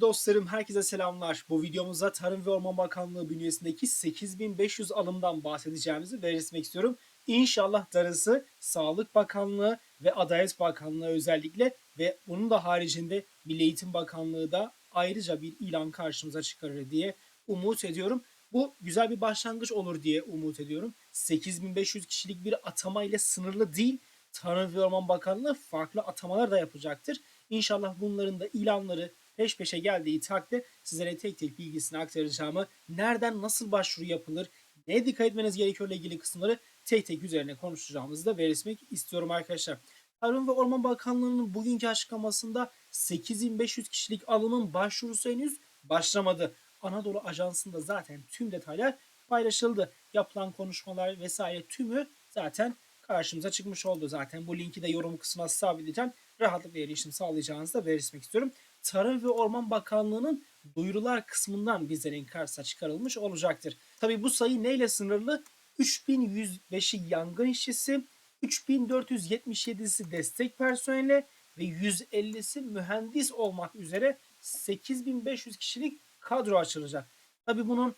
Dostlarım herkese selamlar. Bu videomuzda Tarım ve Orman Bakanlığı bünyesindeki 8500 alımdan bahsedeceğimizi belirtmek istiyorum. İnşallah darısı Sağlık Bakanlığı ve Adalet Bakanlığı özellikle ve bunun da haricinde Milli Eğitim Bakanlığı da ayrıca bir ilan karşımıza çıkarır diye umut ediyorum. Bu güzel bir başlangıç olur diye umut ediyorum. 8500 kişilik bir atama ile sınırlı değil. Tarım ve Orman Bakanlığı farklı atamalar da yapacaktır. İnşallah bunların da ilanları peş peşe geldiği takdirde sizlere tek tek bilgisini aktaracağımı, nereden nasıl başvuru yapılır, neye dikkat etmeniz gerekiyor ile ilgili kısımları tek tek üzerine konuşacağımızı da belirtmek istiyorum arkadaşlar. Tarım ve Orman Bakanlığı'nın bugünkü açıklamasında 8500 kişilik alımın başvurusu henüz başlamadı. Anadolu Ajansı'nda zaten tüm detaylar paylaşıldı. Yapılan konuşmalar vesaire tümü zaten karşımıza çıkmış oldu. Zaten bu linki de yorum kısmına sabitleyeceğim. Rahatlıkla erişim sağlayacağınızı da belirtmek istiyorum. Tarım ve Orman Bakanlığı'nın duyurular kısmından bizlerin karşısına çıkarılmış olacaktır. Tabi bu sayı neyle sınırlı? 3105'i yangın işçisi, 3477'si destek personeli ve 150'si mühendis olmak üzere 8500 kişilik kadro açılacak. Tabi bunun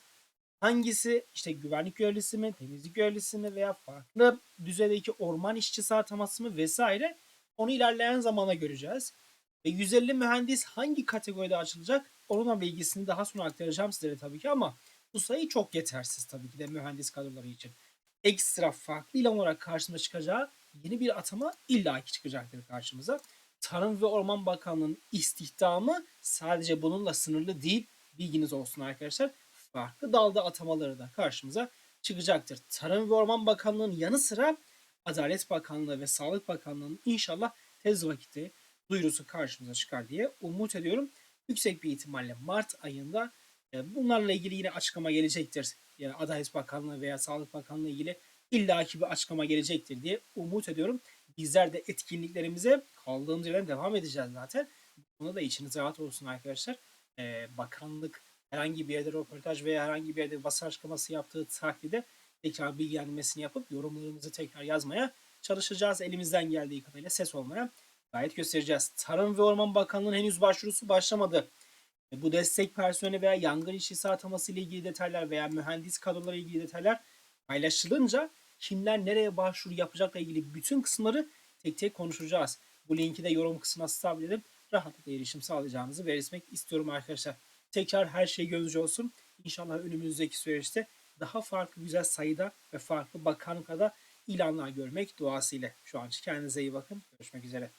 hangisi işte güvenlik görevlisi mi, temizlik görevlisi mi veya farklı düzeydeki orman işçisi ataması mı vesaire onu ilerleyen zamana göreceğiz. Ve 150 mühendis hangi kategoride açılacak? Onun bilgisini daha sonra aktaracağım sizlere tabii ki ama bu sayı çok yetersiz tabii ki de mühendis kadroları için. Ekstra farklı ilan olarak karşımıza çıkacağı yeni bir atama illaki çıkacaktır karşımıza. Tarım ve Orman Bakanlığı'nın istihdamı sadece bununla sınırlı değil. Bilginiz olsun arkadaşlar. Farklı dalda atamaları da karşımıza çıkacaktır. Tarım ve Orman Bakanlığı'nın yanı sıra Adalet Bakanlığı ve Sağlık Bakanlığı'nın inşallah tez vakitte duyurusu karşımıza çıkar diye umut ediyorum. Yüksek bir ihtimalle Mart ayında e, bunlarla ilgili yine açıklama gelecektir. Yani Adalet Bakanlığı veya Sağlık Bakanlığı ilgili illaki bir açıklama gelecektir diye umut ediyorum. Bizler de etkinliklerimize kaldığımız yerden devam edeceğiz zaten. Buna da içiniz rahat olsun arkadaşlar. E, bakanlık herhangi bir yerde röportaj veya herhangi bir yerde basın açıklaması yaptığı takdirde tekrar bilgilendirmesini yapıp yorumlarımızı tekrar yazmaya çalışacağız. Elimizden geldiği kadarıyla ses olmaya gayet göstereceğiz. Tarım ve Orman Bakanlığı'nın henüz başvurusu başlamadı. E, Bu destek personeli veya yangın işçisi ataması ile ilgili detaylar veya mühendis kadroları ile ilgili detaylar paylaşılınca kimler nereye başvuru yapacakla ilgili bütün kısımları tek tek konuşacağız. Bu linki de yorum kısmına sabitledim. Rahatlıkla erişim sağlayacağınızı belirtmek istiyorum arkadaşlar. Tekrar her şey gönlünüzce olsun. İnşallah önümüzdeki süreçte daha farklı güzel sayıda ve farklı bakanlıklarda ilanlar görmek duasıyla. Şu an kendinize iyi bakın. Görüşmek üzere.